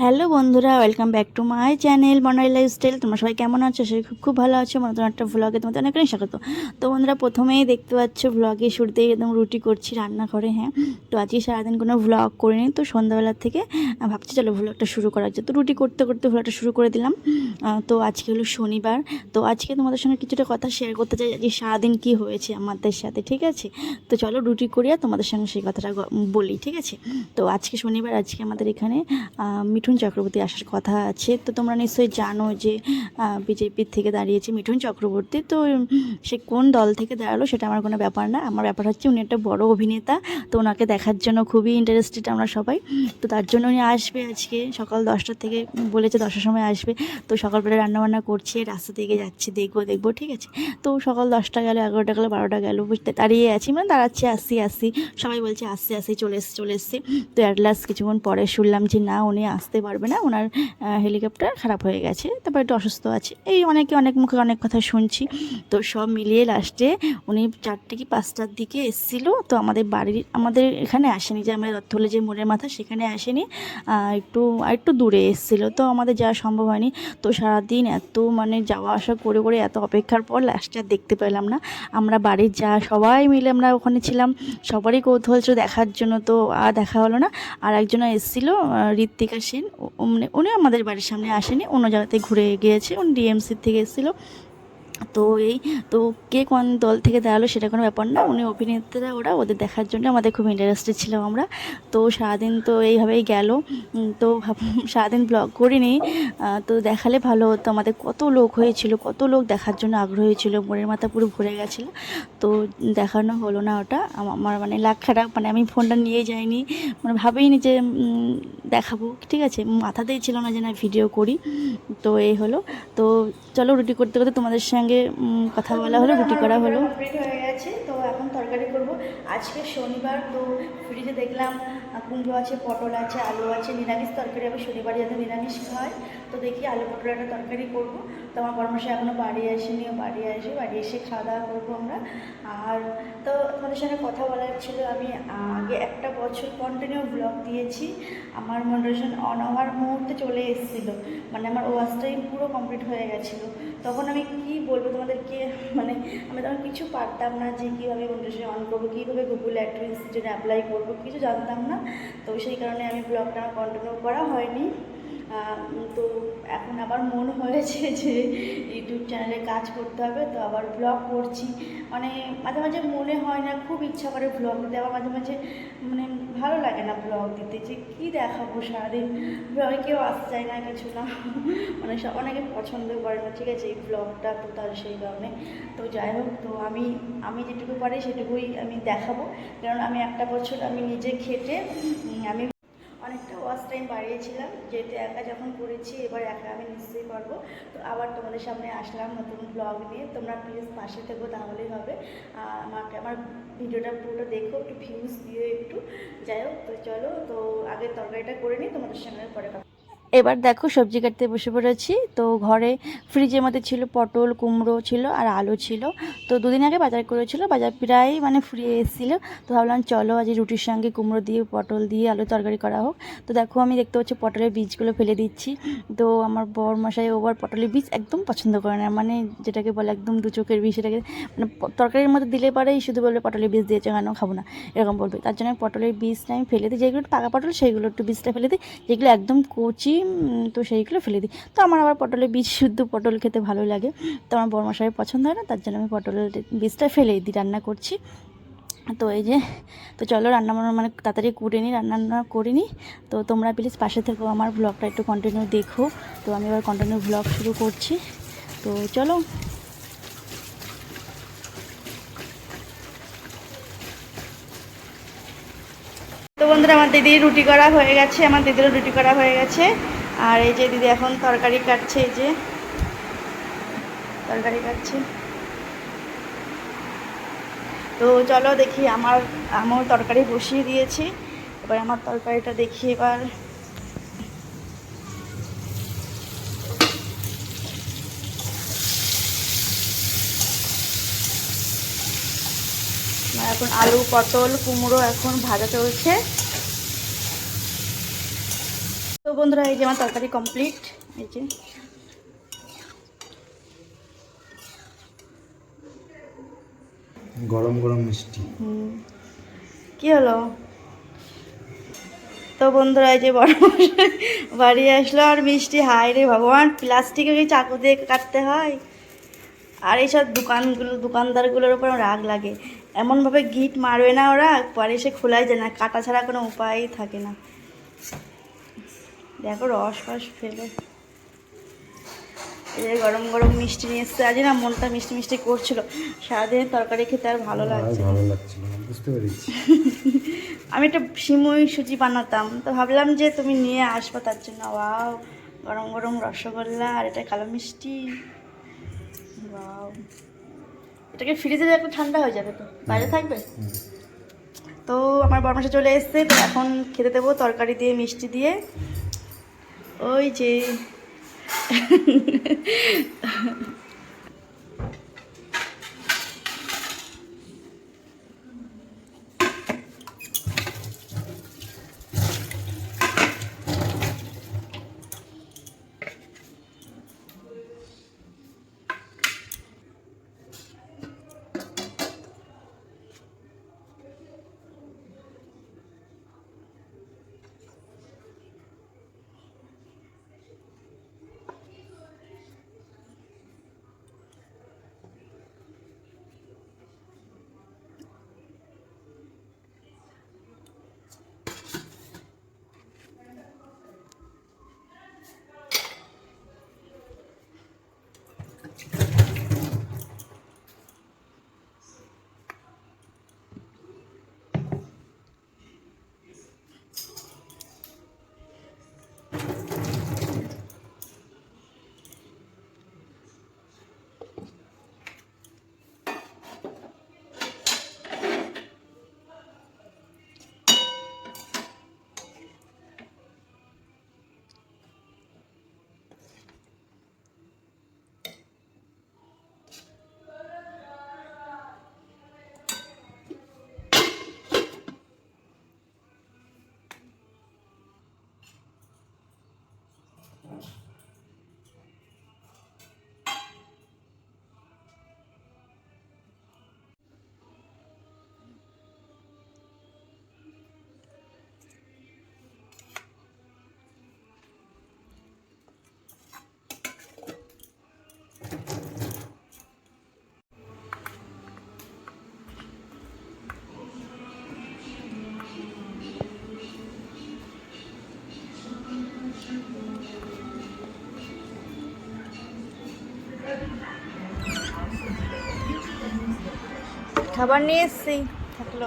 Hello বন্ধুরা, welcome back to my channel Bonai lifestyle. তোমরা সবাই কেমন আছো? সে খুব খুব ভালো আছো। নতুন একটা ভ্লগে তোমাদের অনেকটাই স্বাগত। তো বন্ধুরা, প্রথমেই দেখতে পাচ্ছ ভ্লগে শুরুতেই একদম রুটি করছি রান্নাঘরে হ্যাঁ। তো আজকে সারাদিন কোনো ভ্লগ করিনি, তো সন্ধ্যাবেলার থেকে ভাবছি চলো ভ্লগটা শুরু করা যায় তো রুটি করতে করতে ভ্লগটা শুরু করে দিলাম। তো আজকে হলো শনিবার। তো আজকে তোমাদের সঙ্গে কিছুটা কথা শেয়ার করতে চাই, যে সারাদিন কী হয়েছে আমাদের সাথে, ঠিক আছে? তো চলো রুটি করিয়া তোমাদের সঙ্গে সেই কথাটা বলি, ঠিক আছে? তো আজকে শনিবার, আজকে আমাদের এখানে মিঠুন চক্রবর্তী আসার কথা আছে। তো তোমরা নিশ্চয়ই জানো যে বিজেপির থেকে দাঁড়িয়েছে মিঠুন চক্রবর্তী। তো সে কোন দল থেকে দাঁড়াল সেটা আমার কোনো ব্যাপার না। আমার ব্যাপার হচ্ছে উনি একটা বড় অভিনেতা। তো ওনাকে দেখার জন্য খুবই ইন্টারেস্টেড আমরা সবাই। তো তার জন্য উনি আসবে আজকে সকাল দশটার থেকে বলেছে দশটার সময় আসবে। তো সকালবেলা রান্নাবান্না করছে, রাস্তা থেকে যাচ্ছে, দেখব দেখব, ঠিক আছে। তো সকাল দশটা গেল, এগারোটা গেলো, বারোটা গেল বুঝতে দাঁড়িয়ে আছি মানে দাঁড়াচ্ছি, আসছি আসছি। সবাই বলছে, আসছে, আসছি, চলে এসছে চলে এসছে। তো অ্যাট লাস্ট কিছুক্ষণ পরে শুনলাম যে না, উনি আসতে পারবে না। ওনার হেলিকপ্টার খারাপ হয়ে গেছে, তারপর একটু অসুস্থ আছে। এই অনেকে অনেক মুখে অনেক কথা শুনছি। তো সব মিলিয়ে লাস্টে উনি চারটে কি পাঁচটার দিকে এসেছিল। তো আমাদের বাড়ির, আমাদের এখানে আসেনি, যে আমাদের রথলে যে মোড়ের মাথা সেখানে আসেনি। একটু একটু দূরে এসেছিল। তো আমাদের যাওয়া সম্ভব হয়নি। তো সারাদিন এত মানে যাওয়া আসা করে করে এত অপেক্ষার পর লাস্টে আর দেখতে পেলাম না। আমরা বাড়ির যা, সবাই মিলে আমরা ওখানে ছিলাম। সবারই কৌতূহল ছিল দেখার জন্য। তো আর দেখা হলো না। আর একজন এসেছিল ঋত্বিকা সেন। ও- উনি উনি আমাদের বাড়ির সামনে আসেনি। অন্য জায়গাতে ঘুরে গিয়েছে। উনি ডিএমসির থেকে এসেছিল। তো এই, তো কে কোন দল থেকে দাঁড়াল সেটা কোনো ব্যাপার না। উনি অভিনেতারা ওরা ওদের দেখার জন্য আমাদের খুব ইন্টারেস্টেড ছিলাম আমরা। তো সারাদিন তো এইভাবেই গেল। তো সারাদিন ব্লগ করিনি। তো দেখালে ভালো হতো। আমাদের কত লোক হয়েছিল, কত লোক দেখার জন্য আগ্রহী ছিল। মনের মাথা পুরো ভরে গেছিল। তো দেখানো হলো না ওটা। আমার মানে লাখ খারাপ মানে আমি ফোনটা নিয়ে যাইনি। মানে ভাবেইনি যে দেখাবো। ঠিক আছে, মাথাতেই ছিল না যে না ভিডিও করি। তো এই হলো। তো চলো রুটি করতে করতে তোমাদের সঙ্গে উম, কথা বলা হলো রুটি করা হলো। কমপ্লিট হয়ে গেছে তো এখন তরকারি করব। আজকে শনিবার তো ফ্রিজে দেখলাম কুমড়ো আছে, পটল আছে, আলু আছে, নিরামিষ তরকারি আমি শনিবার যাতে নিরামিষ খাই তো দেখি আলু পটল একটা তরকারি করব। তো আমার পরামর্শ এখনও বাড়ি আসেনি বাড়ি আসে, বাড়ি এসে খাওয়া দাওয়া করব আমরা। আর তো তোমাদের সঙ্গে কথা বলার ছিল, আমি আগে একটা বছর কন্টিনিউ ব্লগ দিয়েছি। আমার মোটিভেশন অন হওয়ার মুহূর্তে চলে এসেছিল। মানে আমার ওয়াচ টাইম পুরো কমপ্লিট হয়ে গেছিল। তখন আমি কি বলব তোমাদেরকে মানে আমি তখন কিছু পারতাম না যে কীভাবে মোটিভেশন অন করব, কীভাবে গুগল অ্যাড্রেস জন্য অ্যাপ্লাই করব, কিছু জানতাম না। তো সেই কারণে আমি ব্লগটা কন্টিনিউ করা হয়নি। তো এখন আবার মন হয়েছে যে ইউটিউব চ্যানেলে কাজ করতে হবে, তো আবার ব্লগ করছি। মানে মাঝে মাঝে মনে হয় না, খুব ইচ্ছা করে ব্লগ দিতে, আবার মাঝে মাঝে মানে ভালো লাগে না ব্লগ দিতে, যে কী দেখাবো সারাদিন? ব্লগে কেউ আসতে চায় না, কিছু না। মানে সব, অনেকে পছন্দ করে না, ঠিক আছে, এই ব্লগটা তো তার সেই কারণে। তো যাই হোক, তো আমি আমি যেটুকু পারি সেটুকুই আমি দেখাবো। কারণ আমি একটা বছর আমি নিজে খেটে আমি ওয়াচ যেহেতু একা যখন করেছি, এবার একা আমি নিশ্চয়ই পারব তো আবার তোমাদের সামনে আসলাম নতুন ব্লগ নিয়ে। তোমরা প্লিজ পাশে থেকো, তাহলেই হবে। আমাকে, আমার ভিডিওটা পুরোটা দেখো, একটু ভিউজ দিও একটু। যাই হোক, তো চলো, তো আগে তরকারিটা করে নিই, তোমাদের সঙ্গে পরে কথা এবার দেখো সবজি কাটতে বসে পড়েছি। তো ঘরে ফ্রিজের মধ্যে ছিল পটল, কুমড়ো ছিল আর আলু ছিল। তো দুদিন আগে বাজার করেছিল। বাজার প্রায় মানে ফুরিয়ে এসেছিল। তো ভাবলাম চলো আজ রুটির সঙ্গে কুমড়ো দিয়ে, পটল দিয়ে, আলু তরকারি করা হোক। তো দেখো আমি দেখতে পাচ্ছি পটলের বীজগুলো ফেলে দিচ্ছি। তো আমার বর মশাই ওবার পটলের বীজ একদম পছন্দ করে না। মানে যেটাকে বলে একদম দু চোখের বীজ, সেটাকে মানে তরকারির মধ্যে দিলে পরেই শুধু বলবে পটলের বীজ দিয়েছে কেন, খাব না, এরকম বলবে। তার জন্য পটলের বীজটা আমি ফেলে দিই। যেগুলো পাকা পটল সেইগুলো একটু বীজটা ফেলে দিই। যেগুলো একদম কচি তো সেইগুলো ফেলে দিই। তো আমার আবার পটলের বীজ, শুদ্ধ পটল খেতে ভালো লাগে। তো আমার বর্মাশাই মশাই পছন্দ হয় না, তার জন্য আমি পটলের বীজটা ফেলে দিই, রান্না করছি। তো এই যে, তো চলো রান্না বান্না মানে তাড়াতাড়ি করে নিই, রান্না রান্না করে নিই। তো তোমরা প্লিজ পাশে থেকো, আমার ব্লগটা একটু কন্টিনিউ দেখো। তো আমি এবার কন্টিনিউ ব্লগ শুরু করছি। তো চলো। তো বন্ধুরা, আমার দিদির রুটি করা হয়ে গেছে, আমার দিদিরও রুটি করা হয়ে গেছে। আর এই যে দিদি এখন তরকারি কাটছে, এই যে তরকারি কাটছে। তো চলো দেখি, আমার আমার তরকারি বসিয়ে দিয়েছি। এবার আমার তরকারিটা দেখি, এবার এখন আলু পটল কুমড়ো এখন ভাজা চলছে। তো বন্ধুরা এই যে আমার তরকারি কমপ্লিট এই যে। গরম গরম মিষ্টি। কি হলো? তো বন্ধুরা এই যে বড় বাড়ি আসলো আর মিষ্টি হাই রে ভগবান প্লাস্টিকের চাকু দিয়ে কাটতে হয়? আর এইসব দোকানগুলো দোকানদারগুলোর উপর রাগ লাগে। এমনভাবে গিট মারবে না ওরা পরে সে খোলাই যায় না কাটা ছাড়া কোনো উপায়ই থাকে না। দেখো রস ফস ফেলে। এই গরম গরম মিষ্টি নিয়ে এসছে। আজ না মনটা মিষ্টি মিষ্টি করছিল। সারাদিন তরকারি খেতে আর ভালো লাগছে না। ভালো লাগছিল বুঝতে পেরেছি। আমি একটা সিমুই সুজি বানাতাম। তো ভাবলাম যে তুমি নিয়ে আসব তার জন্য। ওয়াও গরম গরম রসগোল্লা আর এটা কালো মিষ্টি। ওয়াও। এটাকে ফ্রিজে একটু ঠান্ডা হয়ে যাবে তো। বাইরে থাকবে? তো আমার বরমাসে চলে এসছে তো এখন খেতে দেবো তরকারি দিয়ে মিষ্টি দিয়ে। ওই যে খাবার নিয়ে এসছি। থাকল।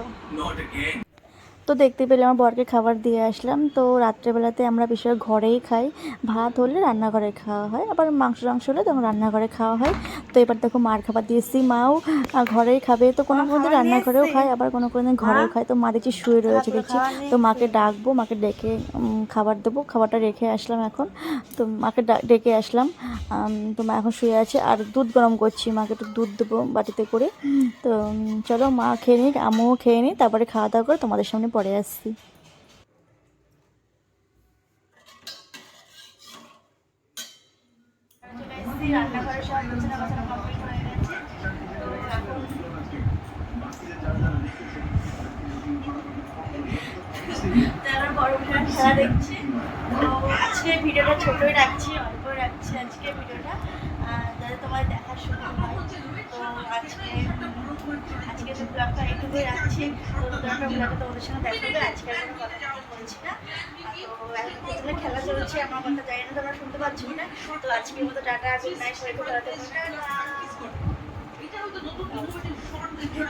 তো দেখতে পেলে আমার বরকে খাবার দিয়ে আসলাম। তো রাত্রেবেলাতে আমরা বেশিরভাগ ঘরেই খাই। ভাত হলে রান্নাঘরে খাওয়া হয়। আবার মাংস টাংস হলে তখন রান্নাঘরে খাওয়া হয়। তো এবার দেখো মার খাবার দিয়েছি মাও ঘরেই খাবে। তো কোনো কোনো দিন রান্নাঘরেও খায় আবার কোনো কোনো দিন ঘরেও খায়। তো মা দেখছি শুয়ে রয়েছে দেখছি। তো মাকে ডাকবো মাকে ডেকে খাবার দেবো। খাবারটা রেখে আসলাম এখন। তো মাকে ডা- ডেকে আসলাম। তো মা এখন শুয়ে আছে। আর দুধ গরম করছি। মাকে একটু দুধ দেবো বাটিতে করে। তো চলো মা খেয়ে নিক আমিও খেয়ে নিই। তারপরে খাওয়া দাওয়া করে তোমাদের সামনে পরে আসছি। রান্নাঘরে সব বিছানা বাছানা কমপ্লিট গেছে তো এখন তো বড় ভাইরা খেলা দেখছে আজকে ভিডিওটা ছোটই রাখছি, অল্প রাখছি আজকে ভিডিওটা। যাতে তোমার দেখার হয়। তো আজকে আজকে তো ব্লগটা এইটুকুই রাখছি ব্লগটা ব্লগটা তোমাদের সঙ্গে দেখা হবে। আজকে আর কোনো কথা বলছি না। তো এখন খেলা চলছে। আমার কথা জানি না, তোমরা শুনতে পাচ্ছ না তো আজকের মতো টাটা গুড নাইট সবাইকে